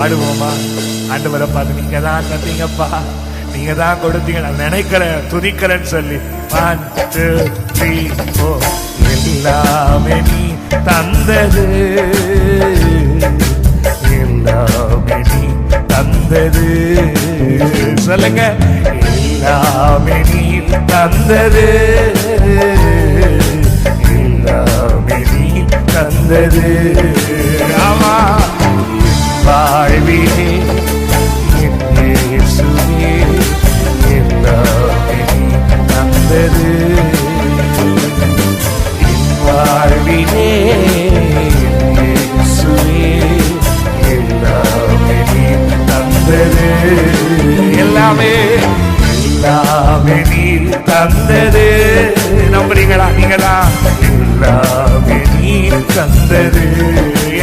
பாடுவோமா ஆண்டவரை பார்த்து நீங்க தான் தந்தீங்கப்பா நீங்க தான் கொடுத்தீங்க. நான் நினைக்கிறேன் துதிக்கிறேன்னு சொல்லி. ஒன் டூ த்ரீ ஓ எல்லாமே நீ தந்தது. எல்லாமே நீ தந்தது. சொல்லுங்க. எல்லாமே நீ தந்தது. எல்லாமே நீ தந்தது. ஆமா. எல்லாமே எல்லாமே நீ தந்தது. நம்புறீங்களா நீங்களா? எல்லாமே நீ தந்தது.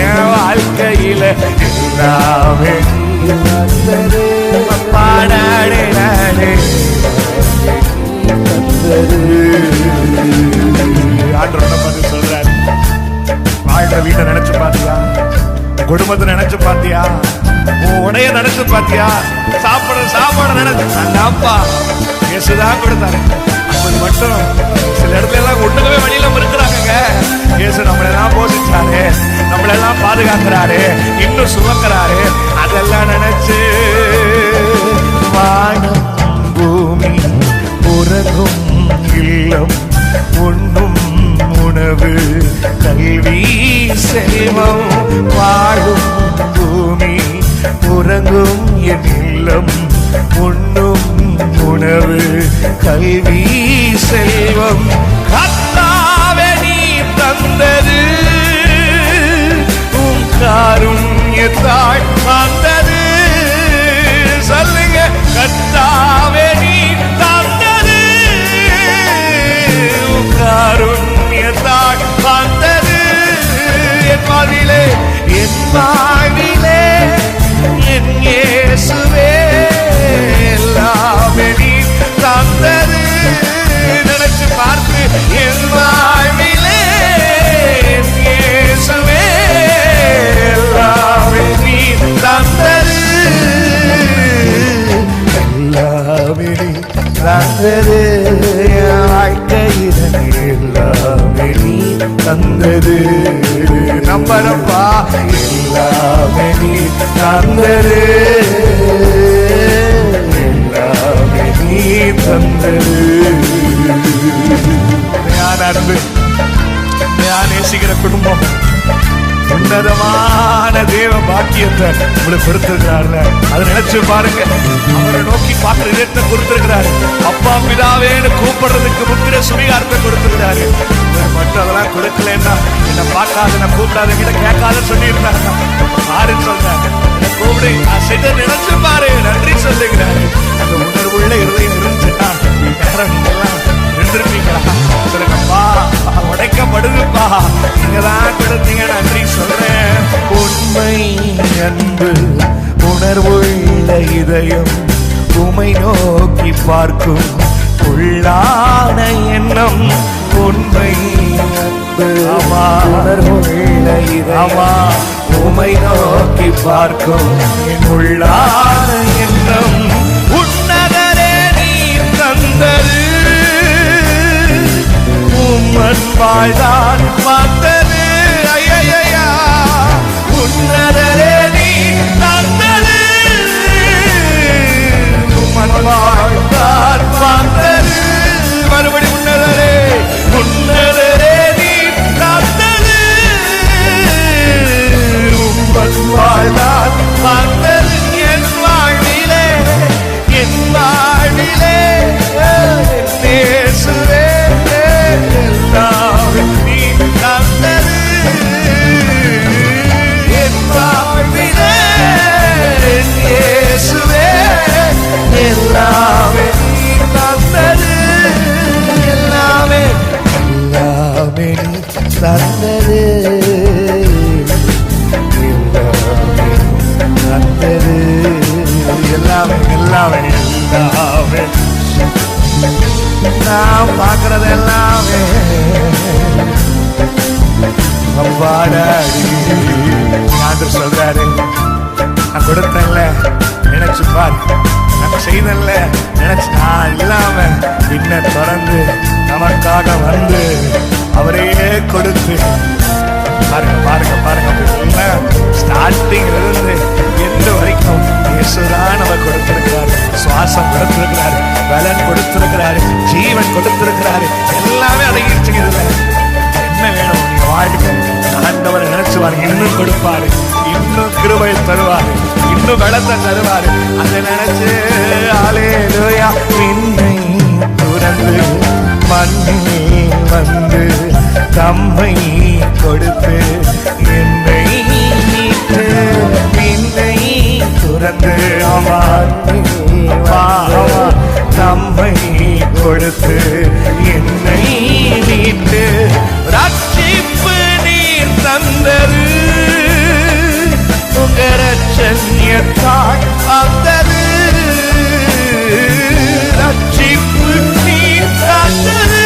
என் வாழ்க்கையில எல்லாமே நீ தந்தது. பாடாடே நானே தந்தது ஆண்டவரை சொல்றாரு. வாழ்ற வீட்டை நினைச்சு பாத்தியா குடும்பத்தை நினைச்சு பாத்தியா உன் உடைய நினைச்சு பாத்தியா சாப்பிட சாப்பாடு நினைச்சு அதான்ப்பா இயேசுதான் கொடுத்தாரு. அப்படி மட்டும் சில இடத்துல எல்லாம் ஒண்ணுக்கவே வழியில இருக்கிறாங்க இயேசு நம்மளெல்லாம் போஷிச்சாரு. நம்மளெல்லாம் பாதுகாக்கிறாரு. இன்னும் சுமக்கிறாரு. வாழ்விலே என் இயேசுவே எல்லாமே நீ தந்தது. நினைச்சு பார்த்து என் வாழ்விலே என் இயேசுவே எல்லாமே நீ தந்தது. எல்லாமே நீ தந்தது. எல்லாமே நீ தந்தது. நீ எல்லாமே நீ தந்தது உண்மையான அன்பு உண்மையான நேசிக்கிற குடும்பம். உன்னதமான தேவ பாக்கியத்தை உங்களுக்கு கொடுத்திருக்கிறார்ல அதை நினைச்சு பாருங்க. அவரை நோக்கி பார்க்கிற இதயத்தை கொடுத்திருக்கிறாரு. அப்பா பிதாவேன்னு கூப்பிடுறதுக்கு முத்திர சுவிகாரத்தை கொடுத்திருக்கிறாரு. இவர் மட்டும் அதெல்லாம் கொடுக்கலன்னா என்ன பார்க்காத நான் கூப்பிடாத கிட்ட கேட்காத சொல்லியிருந்தாங்க பாருன்னு சொல்றாங்க கூப்பிடு செய்த நினைச்சு பாரு. நன்றி சொல்லுகிறாரு அந்த உணர்வுள்ள இருதயம் இருந்துச்சுன்னா நேரம் எல்லாம் சொல்லுங்கப்பா. உடைக்கப்படுதுப்பா நீங்க தான் கொடுத்தீங்க. நன்றி சொல்றேன். உண்மை அன்பு உணர்வுள்ள இதயம். உமை நோக்கி பார்க்கும் உள்ளான எண்ணம். உண்மை உணர்வுள்ள இதயமா. உமை நோக்கி பார்க்கும். என் உள்ளான எண்ணம் உன்னதரே நீர் தந்தது உம்மன் வாழ்தான் பார்த்தது. ஐயையா உன்னதரே நீர் தந்தது உம்மன் வாழ் எல்லாமே எல்லாமே நான் பார்க்கறது எல்லாமே அப்பாடாடி ஆண்டவர் சொல்றாரு நான் கொடுத்தேன்ல நினைச்சு பார். நான் செய்தல்ல நினைச்சு நான் இல்லாம பின்ன தொடர்ந்து நமக்காக வந்து அவரையே கொடுத்து பாருங்க பாருங்க பாருங்க ஸ்டார்டிங் இருந்து எந்த வரைக்கும் இயேசு பலத்தை தருவாரு அதை நினைச்சு ஆலேலூயா விண்ணை துறந்து மண்ணில் வந்து தம்மை கொடுத்து என்னை மீட்டு விண்ணை துறந்து அவர் தம்மை கொடுத்து என்னை மீட்டு ரட்சிப்பு நீர் Ereczennie tak, a wtedy dać ci płytni, a wtedy.